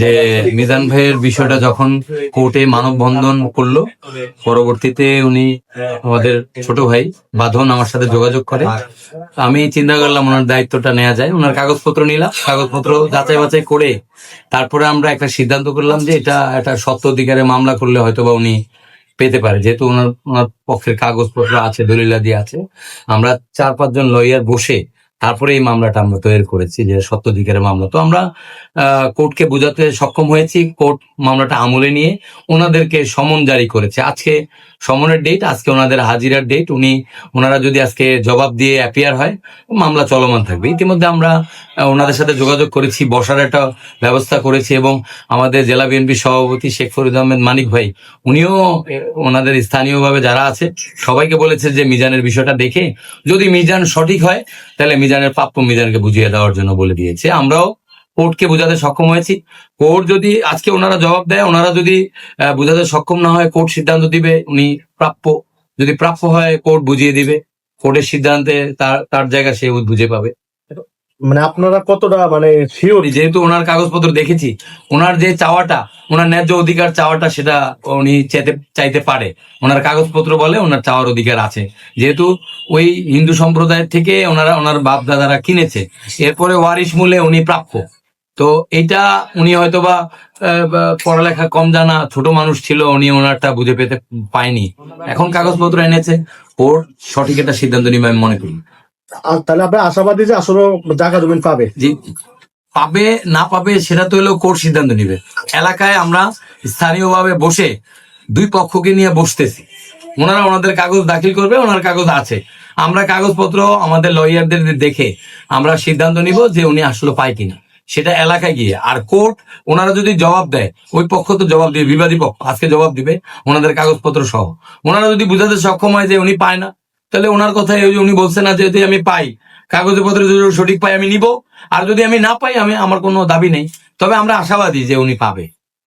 যে মিজান ভাইয়ের বিষয়টা যখন কোর্টে মানববন্ধন করল পরবর্তীতে উনি আমাদের ছোট ভাই বাঁধন আমার সাথে যোগাযোগ করে। আমি চিন্তা করলাম ওনার দায়িত্বটা নেওয়া যায়। ওনার কাগজপত্র নিলাম কাগজপত্র যাচাই বাছাই করে তারপরে আমরা একটা সিদ্ধান্ত করলাম যে এটা একটা সত্য অধিকারে মামলা করলে হয়তো বা উনি পেতে পারে। যেহেতু ওনার ওনার পক্ষের কাগজপত্র আছে দলিলাদি আছে। আমরা চার পাঁচজন লয়ার বসে তারপরে এই মামলাটা আমরা তৈরি করেছি যে সত্য অধিকারের মামলা। তো আমরা কোর্টকে বোঝাতে সক্ষম হয়েছি, কোর্ট মামলাটা আমলে নিয়ে ওনাদেরকে সমন জারি করেছে। আজকে সমনের ডেট আজকে ওনাদের হাজিরার ডেট উনি, ওনারা যদি আজকে জবাব দিয়ে অ্যাপিয়ার হয়, মামলা চলমান থাকবে। ইতিমধ্যে আমরা ওনাদের সাথে যোগাযোগ করেছি, বসার একটা ব্যবস্থা করেছি এবং আমাদের জেলা বিএনপি সভাপতি শেখ ফরিদ আহমেদ মানিক ভাই, উনিও ওনাদের স্থানীয়ভাবে যারা আছে, সবাইকে বলেছে যে মিজানের বিষয়টা দেখে, যদি মিজান সঠিক হয়, তাহলে মিজানের প্রাপ্য মিজানকে বুঝিয়ে দেওয়ার জন্য বলে দিয়েছে। আমরাও কোর্টকে বোঝাতে সক্ষম হয়েছি। কোর্ট যদি আজকে ওনারা জবাব দেয়, ওনারা যদি বোঝাতে সক্ষম না হয়, কোর্ট সিদ্ধান্ত দিবে, উনি প্রাপ্য। যদি প্রাপ্য হয়, কোর্ট বুঝিয়ে দিবে। কোর্টের সিদ্ধান্তে তার তার জায়গা সে বুঝে পাবে। মানে আপনারা কতটা মানে শিওর যেহেতু ওনার কাগজপত্র দেখেছি ওনার যে চাওয়াটা ওনার ন্যায্য অধিকার চাওয়াটা সেটা উনি চাইতে চাইতে পারে। ওনার কাগজপত্র বলে ওনার চাওয়ার অধিকার আছে। যেহেতু ওই হিন্দু সম্প্রদায়ের থেকে ওনারা ওনার বাপ দাদারা কিনেছে। এরপরে ওয়ারিশ মূলে উনি প্রাপ্য। তো এটা উনি হয়তোবা আহ, বা পড়ালেখা কম জানা ছোট মানুষ ছিল উনি ওনারটা বুঝে পেতে পায়নি। এখন কাগজপত্র এনেছে ওর সঠিক একটা সিদ্ধান্ত নিবে আমি মনে করি। তাহলে আপনার আশাবাদী যে আসলে জায়গা জমিন পাবে। পাবে, না পাবে, সেটা তো হলো কোর্ট সিদ্ধান্ত নিবে। এলাকায় আমরা স্থানীয়ভাবে বসে দুই পক্ষকে নিয়ে বসতেছি। ওনারা ওনাদের কাগজ দাখিল করবে, ওনার কাগজ আছে। আমরা কাগজপত্র আমাদের লয়ারদের দেখে আমরা সিদ্ধান্ত নিব যে উনি আসলে পায় কিনা। সেটা এলাকায় গিয়ে। আর কোর্ট, ওনারা যদি জবাব দেয়, ওই পক্ষ তো জবাব দিবে, বিবাদী পক্ষ, আজকে জবাব দিবে ওনাদের কাগজপত্র সহ। ওনারা যদি বুঝাতে সক্ষম হয় যে উনি পায় না তাহলে ওনার কথাই ওই যে উনি বলছেন না, যদি আমি পাই কাগজে পত্রে যদি সঠিক পাই আমি নিব। আর যদি আমি না পাই, আমি, আমার কোনো দাবি নেই। তবে আমরা আশাবাদী যে উনি পাবে।